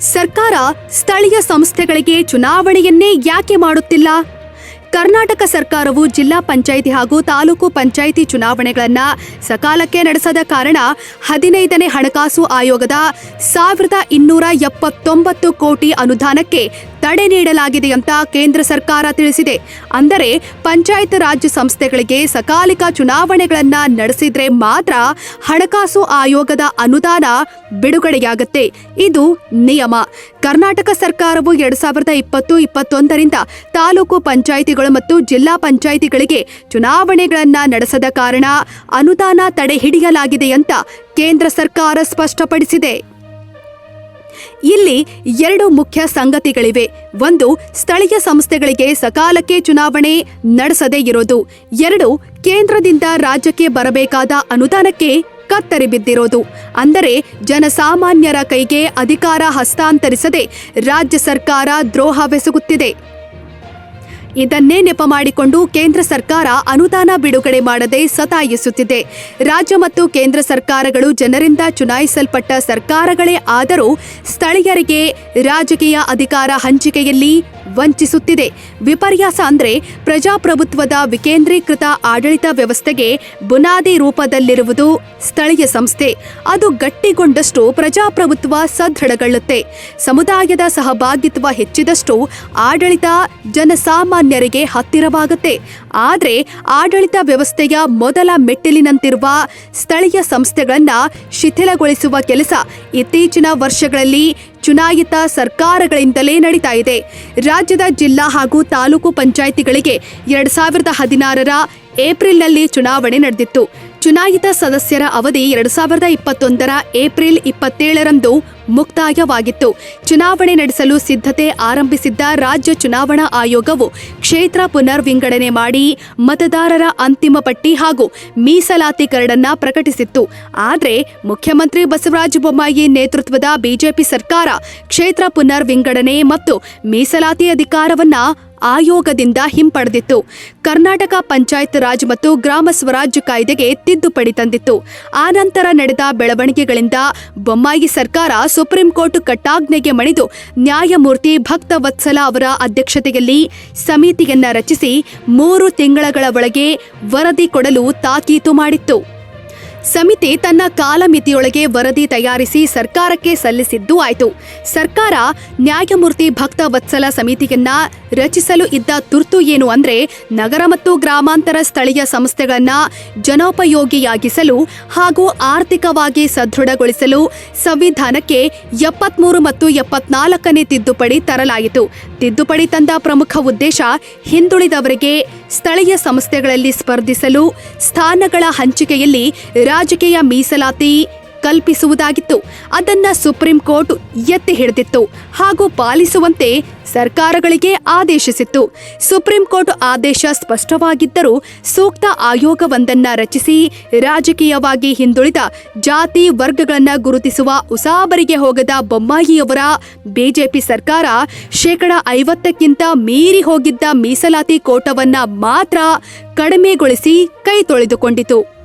ಸರ್ಕಾರ ಸ್ಥಳೀಯ ಸಂಸ್ಥೆಗಳಿಗೆ ಚುನಾವಣೆಯನ್ನೇ ಯಾಕೆ ಮಾಡುತ್ತಿಲ್ಲ? ಕರ್ನಾಟಕ ಸರ್ಕಾರವು ಜಿಲ್ಲಾ ಪಂಚಾಯಿತಿ ಹಾಗೂ ತಾಲೂಕು ಪಂಚಾಯಿತಿ ಚುನಾವಣೆಗಳನ್ನು ಸಕಾಲಕ್ಕೆ ನಡೆಸದ ಕಾರಣ ಹದಿನೈದನೇ ಹಣಕಾಸು ಆಯೋಗದ ಸಾವಿರದ ಇನ್ನೂರ ಎಪ್ಪತ್ತೊಂಬತ್ತು ಕೋಟಿ ಅನುದಾನಕ್ಕೆ ತಡೆ ನೀಡಲಾಗಿದೆ ಅಂತ ಕೇಂದ್ರ ಸರ್ಕಾರ ತಿಳಿಸಿದೆ. ಅಂದರೆ ಪಂಚಾಯತ್ ರಾಜ್ ಸಂಸ್ಥೆಗಳಿಗೆ ಸಕಾಲಿಕ ಚುನಾವಣೆಗಳನ್ನ ನಡೆಸಿದ್ರೆ ಮಾತ್ರ ಹಣಕಾಸು ಆಯೋಗದ ಅನುದಾನ ಬಿಡುಗಡೆಯಾಗುತ್ತೆ. ಇದು ನಿಯಮ. ಕರ್ನಾಟಕ ಸರ್ಕಾರವು ಎರಡ್ ಸಾವಿರದ ಇಪ್ಪತ್ತು, ಇಪ್ಪತ್ತೊಂದರಿಂದ ತಾಲೂಕು ಪಂಚಾಯಿತಿಗಳು ಮತ್ತು ಜಿಲ್ಲಾ ಪಂಚಾಯಿತಿಗಳಿಗೆ ಚುನಾವಣೆಗಳನ್ನ ನಡೆಸದ ಕಾರಣ ಅನುದಾನ ತಡೆ ಹಿಡಿಯಲಾಗಿದೆ ಅಂತ ಕೇಂದ್ರ ಸರ್ಕಾರ ಸ್ಪಷ್ಟಪಡಿಸಿದೆ. ಇಲ್ಲಿ ಎರಡು ಮುಖ್ಯ ಸಂಗತಿಗಳಿವೆ. ಒಂದು, ಸ್ಥಳೀಯ ಸಂಸ್ಥೆಗಳಿಗೆ ಸಕಾಲಕ್ಕೆ ಚುನಾವಣೆ ನಡೆಸದೇ ಇರೋದು. ಎರಡು, ಕೇಂದ್ರದಿಂದ ರಾಜ್ಯಕ್ಕೆ ಬರಬೇಕಾದ ಅನುದಾನಕ್ಕೆ ಕತ್ತರಿ ಬಿದ್ದಿರೋದು. ಅಂದರೆ, ಜನಸಾಮಾನ್ಯರ ಕೈಗೆ ಅಧಿಕಾರ ಹಸ್ತಾಂತರಿಸದೆ ರಾಜ್ಯ ಸರ್ಕಾರ ದ್ರೋಹವೆಸಗುತ್ತಿದೆ ಇದನ್ನೇ ನೆಪ ಮಾಡಿಕೊಂಡು ಕೇಂದ್ರ ಸರ್ಕಾರ ಅನುದಾನ ಬಿಡುಗಡೆ ಮಾಡದೆ ಸತಾಯಿಸುತ್ತಿದೆ. ರಾಜ್ಯ ಮತ್ತು ಕೇಂದ್ರ ಸರ್ಕಾರಗಳು ಜನರಿಂದ ಚುನಾಯಿಸಲ್ಪಟ್ಟ ಸರ್ಕಾರಗಳೇ ಆದರೂ ಸ್ಥಳೀಯರಿಗೆ ರಾಜಕೀಯ ಅಧಿಕಾರ ಹಂಚಿಕೆಯಲ್ಲಿ ವಂಚಿಸುತ್ತಿದೆ. ವಿಪರ್ಯಾಸ ಅಂದರೆ ಪ್ರಜಾಪ್ರಭುತ್ವದ ವಿಕೇಂದ್ರೀಕೃತ ಆಡಳಿತ ವ್ಯವಸ್ಥೆಗೆ ಬುನಾದಿ ರೂಪದಲ್ಲಿರುವುದು ಸ್ಥಳೀಯ ಸಂಸ್ಥೆ. ಅದು ಗಟ್ಟಿಗೊಂಡಷ್ಟು ಪ್ರಜಾಪ್ರಭುತ್ವ ಸದೃಢಗೊಳ್ಳುತ್ತೆ ಸಮುದಾಯದ ಸಹಭಾಗಿತ್ವ ಹೆಚ್ಚಿದಷ್ಟು ಆಡಳಿತ ಜನಸಾಮಾನ್ಯರಿಗೆ ಹತ್ತಿರವಾಗುತ್ತೆ. ಆದರೆ ಆಡಳಿತ ವ್ಯವಸ್ಥೆಯ ಮೊದಲ ಮೆಟ್ಟಿಲಿನಂತಿರುವ ಸ್ಥಳೀಯ ಸಂಸ್ಥೆಗಳನ್ನು ಶಿಥಿಲಗೊಳಿಸುವ ಕೆಲಸ ಇತ್ತೀಚಿನ ವರ್ಷಗಳಲ್ಲಿ ಚುನಾಯಿತ ಸರ್ಕಾರಗಳಿಂದಲೇ ನಡೀತಾ ಇದೆ. ರಾಜ್ಯದ ಜಿಲ್ಲಾ ಹಾಗೂ ತಾಲೂಕು ಪಂಚಾಯಿತಿಗಳಿಗೆ ಎರಡ್ ಸಾವಿರದ ಹದಿನಾರರ ಏಪ್ರಿಲ್ನಲ್ಲಿ ಚುನಾವಣೆ ನಡೆದಿತ್ತು. ಚುನಾಯಿತ ಸದಸ್ಯರ ಅವಧಿ ಎರಡ್ ಸಾವಿರದ ಇಪ್ಪತ್ತೊಂದರ ಏಪ್ರಿಲ್ ಇಪ್ಪತ್ತೇಳರಂದು ಮುಕ್ತಾಯವಾಗಿತ್ತು. ಚುನಾವಣೆ ನಡೆಸಲು ಸಿದ್ಧತೆ ಆರಂಭಿಸಿದ್ದ ರಾಜ್ಯ ಚುನಾವಣಾ ಆಯೋಗವು ಕ್ಷೇತ್ರ ಪುನರ್ ವಿಂಗಡಣೆ ಮಾಡಿ ಮತದಾರರ ಅಂತಿಮ ಪಟ್ಟಿ ಹಾಗೂ ಮೀಸಲಾತಿ ಕರಡನ್ನ ಪ್ರಕಟಿಸಿತ್ತು. ಆದರೆ ಮುಖ್ಯಮಂತ್ರಿ ಬಸವರಾಜ ಬೊಮ್ಮಾಯಿ ನೇತೃತ್ವದ ಬಿಜೆಪಿ ಸರ್ಕಾರ ಕ್ಷೇತ್ರ ಪುನರ್ ವಿಂಗಡಣೆ ಮತ್ತು ಮೀಸಲಾತಿ ಅಧಿಕಾರವನ್ನ ಆಯೋಗದಿಂದ ಹಿಂಪಡೆದಿತ್ತು. ಕರ್ನಾಟಕ ಪಂಚಾಯತ್ ರಾಜ್ ಮತ್ತು ಗ್ರಾಮ ಸ್ವರಾಜ್ಯ ಕಾಯ್ದೆಗೆ ತಿದ್ದುಪಡಿ ತಂದಿತ್ತು. ಆನಂತರ ನಡೆದ ಬೆಳವಣಿಗೆಗಳಿಂದ ಬೊಮ್ಮಾಯಿ ಸರ್ಕಾರ ಸುಪ್ರೀಂ ಕೋರ್ಟ್ ಕಟ್ಟಾಜ್ಞೆಗೆ ಮಣಿದು ನ್ಯಾಯಮೂರ್ತಿ ಭಕ್ತವತ್ಸಲ ಅವರ ಅಧ್ಯಕ್ಷತೆಯಲ್ಲಿ ಸಮಿತಿಯನ್ನ ರಚಿಸಿ ಮೂರು ತಿಂಗಳಗಳ ಒಳಗೆ ವರದಿ ಕೊಡಲು ತಾಕೀತು ಮಾಡಿತ್ತು. ಸಮಿತಿ ತನ್ನ ಕಾಲಮಿತಿಯೊಳಗೆ ವರದಿ ತಯಾರಿಸಿ ಸರ್ಕಾರಕ್ಕೆ ಸಲ್ಲಿಸಿದ್ದು ಆಯಿತು. ಸರ್ಕಾರ ನ್ಯಾಯಮೂರ್ತಿ ಭಕ್ತ ವತ್ಸಲ ಸಮಿತಿಯನ್ನ ರಚಿಸಲು ಇದ್ದ ತುರ್ತು ಏನು ಅಂದ್ರೆ ನಗರ ಮತ್ತು ಗ್ರಾಮಾಂತರ ಸ್ಥಳೀಯ ಸಂಸ್ಥೆಗಳನ್ನ ಜನೋಪಯೋಗಿಯಾಗಿಸಲು ಹಾಗೂ ಆರ್ಥಿಕವಾಗಿ ಸದೃಢಗೊಳಿಸಲು ಸಂವಿಧಾನಕ್ಕೆ ಎಪ್ಪತ್ಮೂರು ಮತ್ತು ಎಪ್ಪತ್ನಾಲ್ಕನೇ ತಿದ್ದುಪಡಿ ತರಲಾಯಿತು. ತಿದ್ದುಪಡಿ ತಂದ ಪ್ರಮುಖ ಉದ್ದೇಶ ಹಿಂದುಳಿದವರಿಗೆ ಸ್ಥಳೀಯ ಸಂಸ್ಥೆಗಳಲ್ಲಿ ಸ್ಪರ್ಧಿಸಲು, ಸ್ಥಾನಗಳ ಹಂಚಿಕೆಯಲ್ಲಿ ರಾಜಕೀಯ ಮೀಸಲಾತಿ ಕಲ್ಪಿಸುವುದಾಗಿತ್ತು. ಅದನ್ನ ಸುಪ್ರೀಂ ಕೋರ್ಟ್ ಎತ್ತಿ ಹಿಡಿದಿತ್ತು ಹಾಗೂ ಪಾಲಿಸುವಂತೆ ಸರ್ಕಾರಗಳಿಗೆ ಆದೇಶಿಸಿತ್ತು. ಸುಪ್ರೀಂ ಕೋರ್ಟ್ ಆದೇಶ ಸ್ಪಷ್ಟವಾಗಿದ್ದರೂ ಸೂಕ್ತ ಆಯೋಗವೊಂದನ್ನ ರಚಿಸಿ ರಾಜಕೀಯವಾಗಿ ಹಿಂದುಳಿದ ಜಾತಿ ವರ್ಗಗಳನ್ನು ಗುರುತಿಸುವ ಉಸಾಬರಿಗೆ ಹೋಗದ ಬೊಮ್ಮಾಯಿಯವರ ಬಿಜೆಪಿ ಸರ್ಕಾರ ಶೇಕಡ ಐವತ್ತಕ್ಕಿಂತ ಮೀರಿ ಹೋಗಿದ್ದ ಮೀಸಲಾತಿ ಕೋಟವನ್ನ ಮಾತ್ರ ಕಡಿಮೆಗೊಳಿಸಿ ಕೈ ತೊಳೆದುಕೊಂಡಿತು.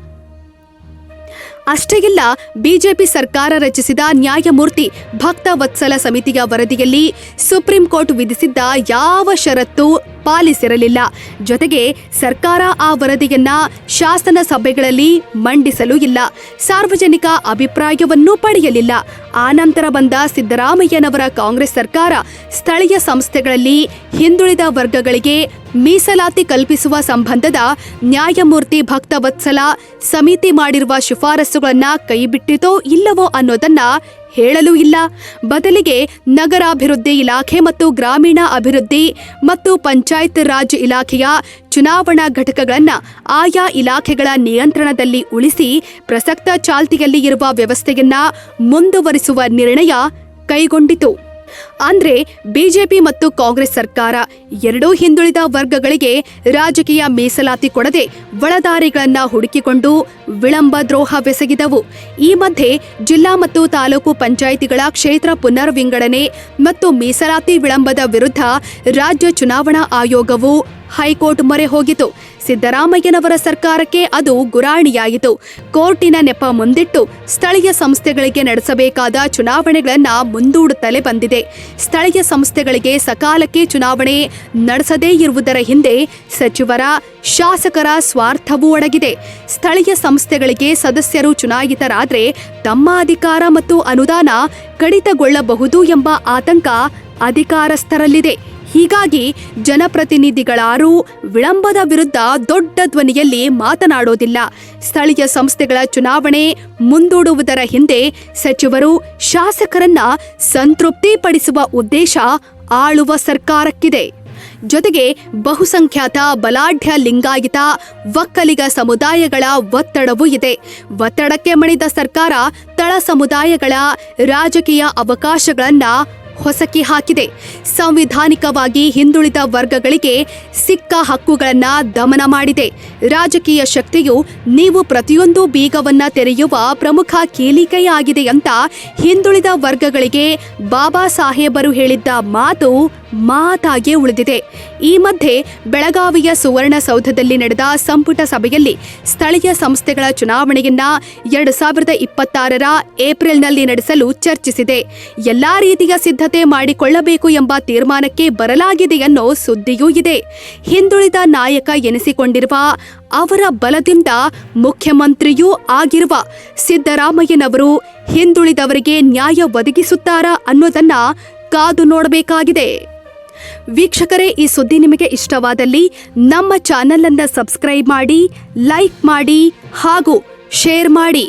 ಅಷ್ಟೇ ಇಲ್ಲ ಬಿಜೆಪಿ ಸರ್ಕಾರ ರಚಿಸಿದ ನ್ಯಾಯಮೂರ್ತಿ ಭಕ್ತ ವತ್ಸಲ ಸಮಿತಿಯ ವರದಿಯಲ್ಲಿ ಸುಪ್ರೀಂ ಕೋರ್ಟ್ ವಿಧಿಸಿದ್ದ ಯಾವ ಷರತ್ತು ಪಾಲಿಸಿರಲಿಲ್ಲ. ಜೊತೆಗೆ ಸರ್ಕಾರ ಆ ವರದಿಯನ್ನ ಶಾಸನ ಸಭೆಗಳಲ್ಲಿ ಮಂಡಿಸಲು ಇಲ್ಲ. ಸಾರ್ವಜನಿಕ ಅಭಿಪ್ರಾಯವನ್ನೂ ಪಡೆಯಲಿಲ್ಲ. ಆನಂತರ ಬಂದ ಸಿದ್ದರಾಮಯ್ಯನವರ ಕಾಂಗ್ರೆಸ್ ಸರ್ಕಾರ ಸ್ಥಳೀಯ ಸಂಸ್ಥೆಗಳಲ್ಲಿ ಹಿಂದುಳಿದ ವರ್ಗಗಳಿಗೆ ಮೀಸಲಾತಿ ಕಲ್ಪಿಸುವ ಸಂಬಂಧದ ನ್ಯಾಯಮೂರ್ತಿ ಭಕ್ತವತ್ಸಲ ಸಮಿತಿ ಮಾಡಿರುವ ಶಿಫಾರಸುಗಳನ್ನು ಕೈಬಿಟ್ಟಿತೋ ಇಲ್ಲವೋ ಅನ್ನೋದನ್ನ ಹೇಳಲೂ ಇಲ್ಲ. ಬದಲಿಗೆ ನಗರಾಭಿವೃದ್ಧಿ ಇಲಾಖೆ ಮತ್ತು ಗ್ರಾಮೀಣ ಅಭಿವೃದ್ಧಿ ಮತ್ತು ಪಂಚಾಯತ್ ರಾಜ್ ಇಲಾಖೆಯ ಚುನಾವಣಾ ಘಟಕಗಳನ್ನು ಆಯಾ ಇಲಾಖೆಗಳ ನಿಯಂತ್ರಣದಲ್ಲಿ ಉಳಿಸಿ ಪ್ರಸಕ್ತ ಚಾಲ್ತಿಯಲ್ಲಿ ಇರುವ ವ್ಯವಸ್ಥೆಯನ್ನ ಮುಂದುವರಿಸುವ ನಿರ್ಣಯ ಕೈಗೊಂಡಿತು. ಅಂದ್ರೆ ಬಿಜೆಪಿ ಮತ್ತು ಕಾಂಗ್ರೆಸ್ ಸರ್ಕಾರ ಎರಡೂ ಹಿಂದುಳಿದ ವರ್ಗಗಳಿಗೆ ರಾಜಕೀಯ ಮೀಸಲಾತಿ ಕೊಡದೆ ಒಳದಾರಿಗಳನ್ನ ಹುಡುಕಿಕೊಂಡು ವಿಳಂಬ ದ್ರೋಹವೆಸಗಿದವು ಈ ಮಧ್ಯೆ ಜಿಲ್ಲಾ ಮತ್ತು ತಾಲೂಕು ಪಂಚಾಯಿತಿಗಳ ಕ್ಷೇತ್ರ ಪುನರ್ವಿಂಗಡಣೆ ಮತ್ತು ಮೀಸಲಾತಿ ವಿಳಂಬದ ವಿರುದ್ಧ ರಾಜ್ಯ ಚುನಾವಣಾ ಆಯೋಗವು ಹೈಕೋರ್ಟ್ ಮೊರೆ ಹೋಗಿತು. ಸಿದ್ದರಾಮಯ್ಯನವರ ಸರ್ಕಾರಕ್ಕೆ ಅದು ಗುರಾಣಿಯಾಯಿತು. ಕೋರ್ಟಿನ ನೆಪ ಮುಂದಿಟ್ಟು ಸ್ಥಳೀಯ ಸಂಸ್ಥೆಗಳಿಗೆ ನಡೆಸಬೇಕಾದ ಚುನಾವಣೆಗಳನ್ನು ಮುಂದೂಡುತ್ತಲೇ ಬಂದಿದೆ. ಸ್ಥಳೀಯ ಸಂಸ್ಥೆಗಳಿಗೆ ಸಕಾಲಕ್ಕೆ ಚುನಾವಣೆ ನಡೆಸದೇ ಇರುವುದರ ಹಿಂದೆ ಸಚಿವರ, ಶಾಸಕರ ಸ್ವಾರ್ಥವೂ ಅಡಗಿದೆ. ಸ್ಥಳೀಯ ಸಂಸ್ಥೆಗಳಿಗೆ ಸದಸ್ಯರು ಚುನಾಯಿತರಾದರೆ ತಮ್ಮ ಅಧಿಕಾರ ಮತ್ತು ಅನುದಾನ ಕಡಿತಗೊಳ್ಳಬಹುದು ಎಂಬ ಆತಂಕ ಅಧಿಕಾರಸ್ಥರಲ್ಲಿದೆ. ಹೀಗಾಗಿ ಜನಪ್ರತಿನಿಧಿಗಳಾರೂ ವಿಳಂಬದ ವಿರುದ್ಧ ದೊಡ್ಡ ಧ್ವನಿಯಲ್ಲಿ ಮಾತನಾಡೋದಿಲ್ಲ. ಸ್ಥಳೀಯ ಸಂಸ್ಥೆಗಳ ಚುನಾವಣೆ ಮುಂದೂಡುವುದರ ಹಿಂದೆ ಸಚಿವರು ಶಾಸಕರನ್ನ ಸಂತೃಪ್ತಿಪಡಿಸುವ ಉದ್ದೇಶ ಆಳುವ ಸರ್ಕಾರಕ್ಕಿದೆ. ಜೊತೆಗೆ ಬಹುಸಂಖ್ಯಾತ ಬಲಾಢ್ಯ ಲಿಂಗಾಯತ ಒಕ್ಕಲಿಗ ಸಮುದಾಯಗಳ ಒತ್ತಡವೂ ಇದೆ. ಒತ್ತಡಕ್ಕೆ ಮಣಿದ ಸರ್ಕಾರ ತಳ ಸಮುದಾಯಗಳ ರಾಜಕೀಯ ಅವಕಾಶಗಳನ್ನ ಹೊಸಕಿ ಹಾಕಿದೆ. ಸಂವಿಧಾನಿಕವಾಗಿ ಹಿಂದುಳಿದ ವರ್ಗಗಳಿಗೆ ಸಿಕ್ಕ ಹಕ್ಕುಗಳನ್ನು ದಮನ ಮಾಡಿದೆ. ರಾಜಕೀಯ ಶಕ್ತಿಯು ನೀವು ಪ್ರತಿಯೊಂದು ಬೀಗವನ್ನ ತೆರೆಯುವ ಪ್ರಮುಖ ಕೀಲಿಕೆಯಾಗಿದೆ ಅಂತ ಹಿಂದುಳಿದ ವರ್ಗಗಳಿಗೆ ಬಾಬಾ ಸಾಹೇಬರು ಹೇಳಿದ್ದ ಮಾತು ಮಾತಾಗಿ ಉಳಿದಿದೆ. ಈ ಮಧ್ಯೆ ಬೆಳಗಾವಿಯ ಸುವರ್ಣಸೌಧದಲ್ಲಿ ನಡೆದ ಸಂಪುಟ ಸಭೆಯಲ್ಲಿ ಸ್ಥಳೀಯ ಸಂಸ್ಥೆಗಳ ಚುನಾವಣೆಯನ್ನ ಎರಡು ಸಾವಿರದ ಇಪ್ಪತ್ತಾರರ ಏಪ್ರಿಲ್ನಲ್ಲಿ ನಡೆಸಲು ಚರ್ಚಿಸಿದೆ. ಎಲ್ಲಾ ರೀತಿಯ ಸಿದ್ಧತೆ ಮಾಡಿಕೊಳ್ಳಬೇಕು ಎಂಬ ತೀರ್ಮಾನಕ್ಕೆ ಬರಲಾಗಿದೆ ಅನ್ನೋ ಸುದ್ದಿಯೂ ಇದೆ. ಹಿಂದುಳಿದ ನಾಯಕ ಎನಿಸಿಕೊಂಡಿರುವ ಅವರ ಬಲದಿಂದ ಮುಖ್ಯಮಂತ್ರಿಯೂ ಆಗಿರುವ ಸಿದ್ದರಾಮಯ್ಯನವರು ಹಿಂದುಳಿದವರಿಗೆ ನ್ಯಾಯ ಒದಗಿಸುತ್ತಾರಾ ಅನ್ನೋದನ್ನ ಕಾದು ನೋಡಬೇಕಾಗಿದೆ. ವೀಕ್ಷಕರೇ, ಈ ಸುದ್ದಿ ನಿಮಗೆ ಇಷ್ಟವಾದಲ್ಲಿ ನಮ್ಮ ಚಾನೆಲ್ ಅನ್ನ ಸಬ್ಸ್ಕ್ರೈಬ್ ಮಾಡಿ, ಲೈಕ್ ಮಾಡಿ ಹಾಗೂ ಶೇರ್ ಮಾಡಿ.